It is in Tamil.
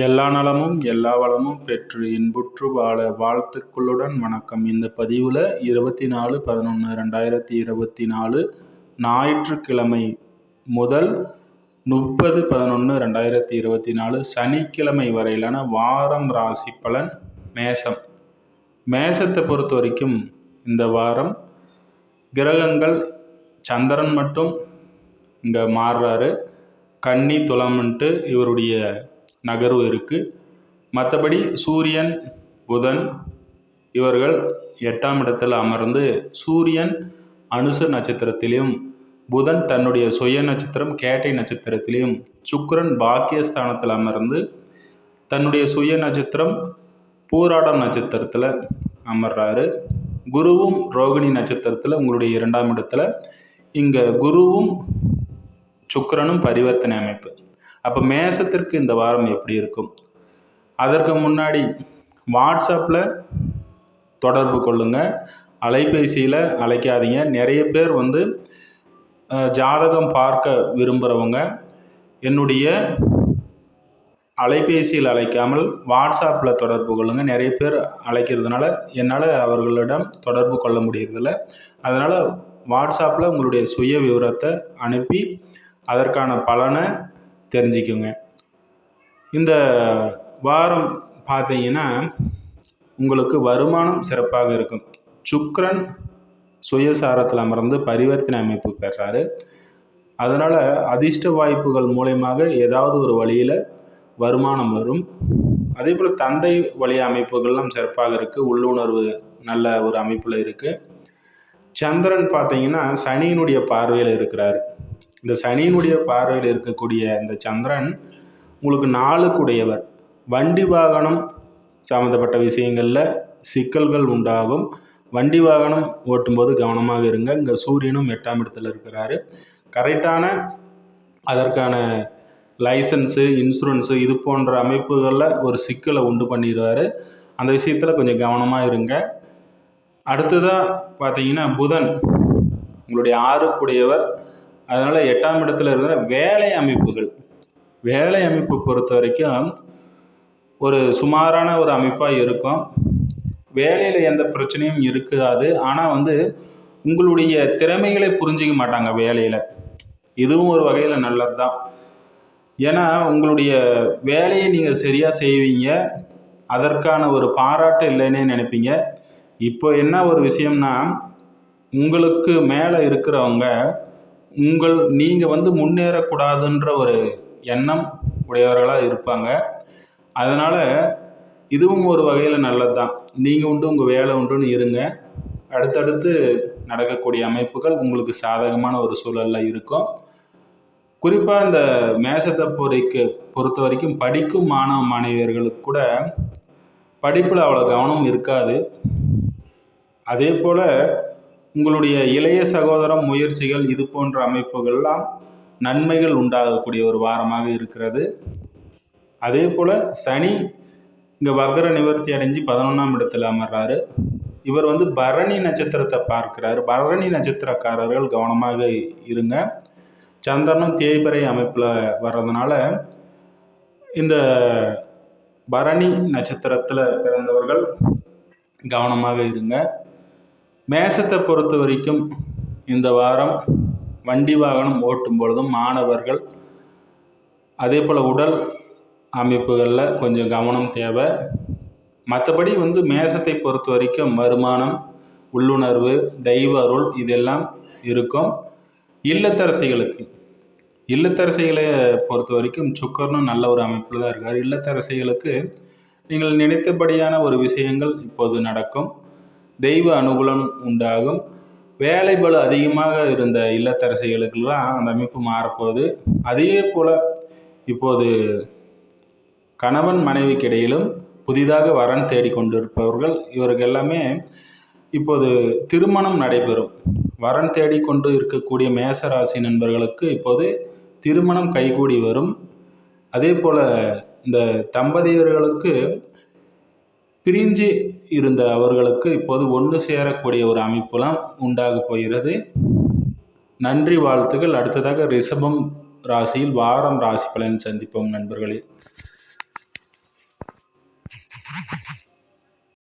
எல்லா நலமும் எல்லா வளமும் பெற்று இன்புற்று வாழ வாழ்த்துக்களுடன் வணக்கம். இந்த பதிவில் இருபத்தி நாலு பதினொன்று ரெண்டாயிரத்தி இருபத்தி நாலு ஞாயிற்றுக்கிழமை முதல் முப்பது பதினொன்று ரெண்டாயிரத்தி இருபத்தி நாலு சனிக்கிழமை வரையிலான வாரம் ராசி பலன் மேசம் மேசத்தை பொறுத்த வரைக்கும் இந்த வாரம் கிரகங்கள் சந்திரன் மட்டும் இங்கே மாறுறாரு. கன்னி துளம்ன்ட்டு இவருடைய நகர்வு இருக்குது மற்றபடி சூரியன் புதன் இவர்கள் எட்டாம் இடத்தில் அமர்ந்து சூரியன் அனுச நட்சத்திரத்திலையும் புதன் தன்னுடைய சுய நட்சத்திரம் கேட்டை நட்சத்திரத்திலையும் சுக்கரன் பாக்கியஸ்தானத்தில் அமர்ந்து தன்னுடைய சுய நட்சத்திரம் பூராடம் நட்சத்திரத்தில் அமர்றாரு. குருவும் ரோகிணி நட்சத்திரத்தில் உங்களுடைய இரண்டாம் இடத்துல. இங்கே குருவும் சுக்கரனும் பரிவர்த்தனை அமைப்பு. அப்போ மேசத்திற்கு இந்த வாரம் எப்படி இருக்கும்? அதற்கு முன்னாடி வாட்ஸ்அப்பில் தொடர்பு கொள்ளுங்கள் அலைபேசியில் அழைக்காதீங்க. நிறைய பேர் வந்து ஜாதகம் பார்க்க விரும்புகிறவங்க என்னுடைய அலைபேசியில் அழைக்காமல் வாட்ஸ்அப்பில் தொடர்பு கொள்ளுங்கள் நிறைய பேர் அழைக்கிறதுனால என்னால் அவர்களிடம் தொடர்பு கொள்ள முடியறதில்ல. அதனால் வாட்ஸ்அப்பில் உங்களுடைய சுய விவரத்தை அனுப்பி அதற்கான பலனை தெரிஞ்சுக்குங்க. இந்த வாரம் பார்த்தீங்கன்னா உங்களுக்கு வருமானம் சிறப்பாக இருக்கும். சுக்ரன் சுயசாரத்தில் அமர்ந்து பரிவர்த்தனை அமைப்பு பெறாரு. அதனால் அதிர்ஷ்ட வாய்ப்புகள் மூலயமாக ஏதாவது ஒரு வழியில் வருமானம் வரும். அதே போல் தந்தை வழி அமைப்புகள்லாம் சிறப்பாக இருக்குது உள்ளுணர்வு நல்ல ஒரு அமைப்பில் இருக்குது சந்திரன் பார்த்தீங்கன்னா சனியினுடைய பார்வையில் இருக்கிறார். இந்த சனியினுடைய பார்வையில் இருக்கக்கூடிய இந்த சந்திரன் உங்களுக்கு நாளுக்குடையவர். வண்டி வாகனம் சம்மந்தப்பட்ட விஷயங்களில் சிக்கல்கள் உண்டாகும். வண்டி வாகனம் ஓட்டும்போது கவனமாக இருங்க. இங்கே சூரியனும் எட்டாம் இடத்துல இருக்கிறாரு. கரெக்டான அதற்கான லைசன்ஸு இன்சூரன்ஸு இது போன்ற அமைப்புகளில் ஒரு சிக்கலை உண்டு பண்ணிடுவார். அந்த விஷயத்தில் கொஞ்சம் கவனமாக இருங்க. அடுத்ததாக பார்த்தீங்கன்னா புதன் உங்களுடைய ஆறுக்குடையவர். அதனால் எட்டாம் இடத்துல இருக்கிற வேலை அமைப்புகள். வேலை அமைப்பு பொறுத்த வரைக்கும் ஒரு சுமாரான ஒரு அமைப்பாக இருக்கும். வேலையில் எந்த பிரச்சனையும் இருக்காது. ஆனால் வந்து உங்களுடைய திறமைகளை புரிஞ்சிக்க மாட்டாங்க வேலையில். இதுவும் ஒரு வகையில் நல்லது தான் ஏன்னா உங்களுடைய வேலையை நீங்கள் சரியாக செய்வீங்க. அதற்கான ஒரு பாராட்டு இல்லைன்னே நினைப்பீங்க. இப்போ என்ன ஒரு விஷயம்னா உங்களுக்கு மேலே இருக்கிறவங்க உங்கள் நீங்கள் வந்து முன்னேறக்கூடாதுன்ற ஒரு எண்ணம் உடையவர்களாக இருப்பாங்க. அதனால் இதுவும் ஒரு வகையில் நல்லது தான் நீங்கள் உண்டு உங்கள் வேலை உண்டுன்னு இருங்க. அடுத்தடுத்து நடக்கக்கூடிய அமைப்புகள் உங்களுக்கு சாதகமான ஒரு சூழலில் இருக்கும். குறிப்பாக இந்த மேசத்தை பொறிக்கு பொறுத்த வரைக்கும் படிக்கும் மாணவ மாணவியர்களுக்கு கூட படிப்பில் அவ்வளோ கவனம் இருக்காது. அதே போல் உங்களுடைய இளைய சகோதரம் முயற்சிகள் இது போன்ற அமைப்புகள்லாம் நன்மைகள் உண்டாகக்கூடிய ஒரு வாரமாக இருக்கிறது. அதே போல் சனி இங்கே வக்கர நிவர்த்தி அடைஞ்சு பதினொன்றாம் இடத்துல அமர்றாரு. இவர் வந்து பரணி நட்சத்திரத்தை பார்க்கிறாரு. பரணி நட்சத்திரக்காரர்கள் கவனமாக இருங்க. சந்திரனும் தேய்பிறை அமைப்பில் வர்றதுனால இந்த பரணி நட்சத்திரத்தில் பிறந்தவர்கள் கவனமாக இருங்க. மேசத்தை பொறுத்த வரைக்கும் இந்த வாரம் வண்டி வாகனம் ஓட்டும் பொழுதும் மாணவர்கள் அதே போல் உடல் அமைப்புகளில் கொஞ்சம் கவனம் தேவை. மற்றபடி வந்து மேசத்தை பொறுத்த வரைக்கும் வருமானம் உள்ளுணர்வு தெய்வ அருள் இதெல்லாம் இருக்கும். இல்லத்தரசிகளுக்கு இல்லத்தரசிகளை பொறுத்த வரைக்கும் சுக்கரனும் நல்ல ஒரு அமைப்பில் தான் இருக்கார். இல்லத்தரசிகளுக்கு நீங்கள் நினைத்தபடியான ஒரு விஷயங்கள் இப்போது நடக்கும். தெய்வ அனுகூலம் உண்டாகும். வேலை பலு அதிகமாக இருந்த இல்லத்தரசிகளுக்கெல்லாம் அந்த அமைப்பு மாறப்போகுது. அதே போல் இப்போது கணவன் மனைவிக்கு இடையிலும் புதிதாக வரன் தேடிக்கொண்டிருப்பவர்கள் இவர்கள் எல்லாமே இப்போது திருமணம் நடைபெறும். வரன் தேடிக்கொண்டு இருக்கக்கூடிய மேசராசி நண்பர்களுக்கு இப்போது திருமணம் கைகூடி வரும். அதே போல் இந்த தம்பதியர்களுக்கு பிரிஞ்சு இருந்த அவர்களுக்கு இப்போது ஒன்று சேரக்கூடிய ஒரு அமைப்புலாம் உண்டாக போகிறது. நன்றி வாழ்த்துக்கள். அடுத்ததாக ரிஷபம் ராசியில் வாரம் ராசி பலன் சந்திப்போம் நண்பர்களே.